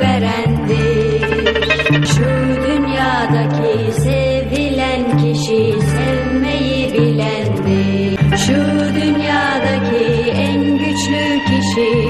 verendir. Şu dünyadaki sevilen kişi sevmeyi bilendir. Şu dünyadaki en güçlü kişi